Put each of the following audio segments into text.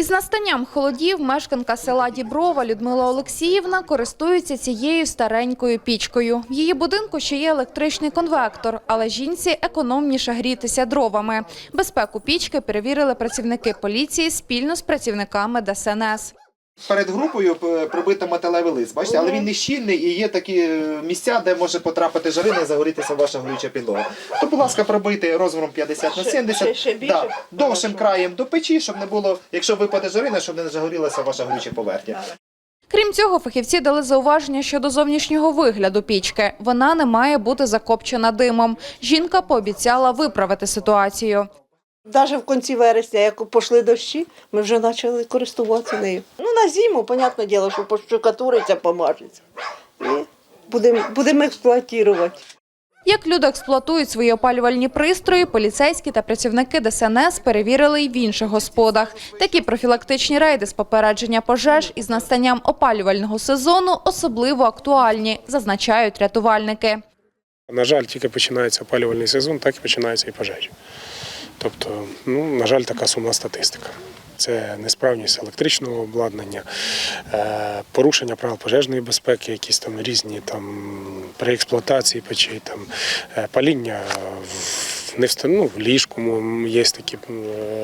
Із настанням холодів мешканка села Діброва Людмила Олексіївна користується цією старенькою пічкою. В її будинку ще є електричний конвектор, але жінці економніше грітися дровами. Безпеку пічки перевірили працівники поліції спільно з працівниками ДСНС. Перед групою прибито металевий лист, бачите, але він не щільний і є такі е, місця, де може потрапити жарина і загорітися ваша горюча підлога. То, будь ласка, пробийте розміром 50 на 70, ще- ще більше? да, довшим краєм до печі, щоб не було, якщо випаде жарина, щоб не загорілася ваша горюча поверхня. Крім цього, фахівці дали зауваження щодо зовнішнього вигляду пічки. Вона не має бути закопчена димом. Жінка пообіцяла виправити ситуацію. Навіть в кінці вересня, як пішли дощі, ми вже почали користуватися нею. Ну, на зиму, понятне діло, що поштукатуриться, помажеться. І будемо будемо експлуатувати. Як люди експлуатують свої опалювальні пристрої, поліцейські та працівники ДСНС перевірили й в інших господах. Такі профілактичні рейди з попередження пожеж із настанням опалювального сезону особливо актуальні, зазначають рятувальники. На жаль, тільки починається опалювальний сезон, так і починаються і пожежі. Тобто, ну, на жаль, така сумна статистика. Це несправність електричного обладнання, е, порушення правил пожежної безпеки, якісь там різні там при експлуатації печей, там е, паління в не ну, в ліжку є такі е,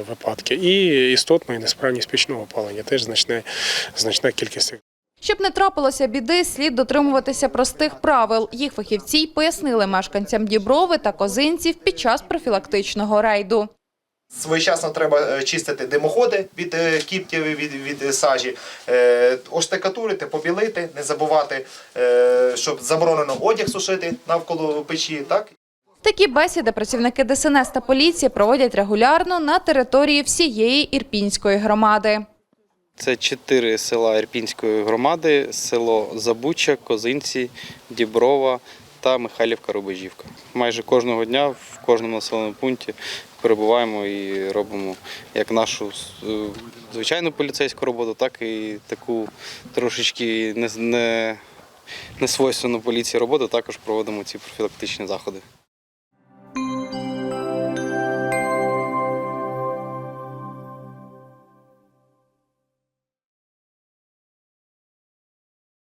випадки. І істотна і несправність пічного опалення теж значна, значна кількість Щоб не трапилося біди, слід дотримуватися простих правил. Їх фахівці й пояснили мешканцям Діброви та Козинців під час профілактичного рейду. Своєчасно треба е, чистити димоходи від е, кіптів, від, від сажі, е, оштукатурити, побілити, не забувати, щоб заборонено одяг сушити навколо печі. Так? Такі бесіди працівники ДСНС та поліції проводять регулярно на території всієї Ірпінської громади. Це чотири села Ірпінської громади: село Забуча, Козинці, Діброва та Михайлівка Рубежівка. Майже кожного дня в кожному населеному пункті перебуваємо і робимо як нашу е, звичайну поліцейську роботу, так і таку трошечки не, не, не свойственну поліції роботу. Також проводимо ці профілактичні заходи.